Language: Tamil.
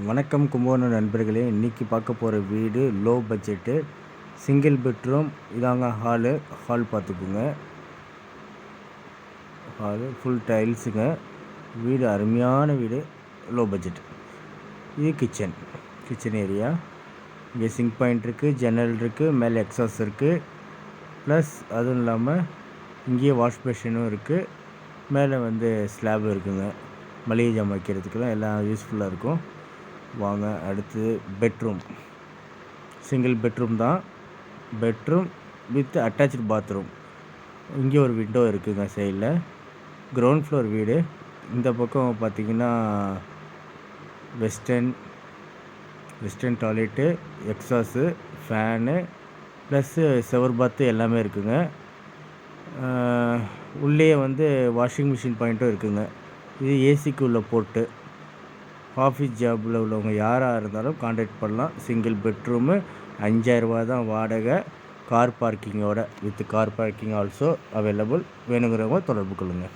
வணக்கம் கும்பகோணம் நண்பர்களே. இன்றைக்கி பார்க்க போகிற வீடு லோ பட்ஜெட்டு சிங்கிள் பெட்ரூம் இதாங்க ஹாலு ஹால் பார்த்துக்குங்க. ஹாலு ஃபுல் டைல்ஸுங்க வீடு அருமையான வீடு லோ பட்ஜெட் இது கிச்சன் கிச்சன் ஏரியா இங்கே சிங்க் பாயிண்ட் இருக்குது ஜன்னல் இருக்குது மேலே எக்ஸாஸ் இருக்குது ப்ளஸ் அதுவும் இல்லாமல் இங்கேயே வாஷ் பேஷனும் இருக்குது மேலே வந்து ஸ்லாப் இருக்குங்க. மளிகை ஜாமான் வைக்கிறதுக்கெல்லாம் எல்லாம் யூஸ்ஃபுல்லாக இருக்கும். வாங்க அடுத்து பெட்ரூம் சிங்கிள் பெட்ரூம் தான். பெட்ரூம் வித் அட்டாச்சு பாத்ரூம் இங்கே ஒரு விண்டோ இருக்குங்க சைடில் கிரவுண்ட் ஃப்ளோர் வீடு. இந்த பக்கம் பார்த்திங்கன்னா western western toilet exhaust fan plus shower பாத்து எல்லாமே இருக்குங்க. உள்ளே வந்து வாஷிங் மிஷின் பாயிண்ட்டும் இருக்குங்க. இது ஏசிக்கு உள்ள போட்டு ஆஃபீஸ் ஜாபில் உள்ளவங்க யாராக இருந்தாலும் காண்டாக்ட் பண்ணலாம். சிங்கிள் பெட்ரூமு அஞ்சாயிரரூபா தான் வாடகை. Car பார்க்கிங்கோட with car parking also available வேணுங்கிறவங்க தொடர்பு கொள்ளுங்கள்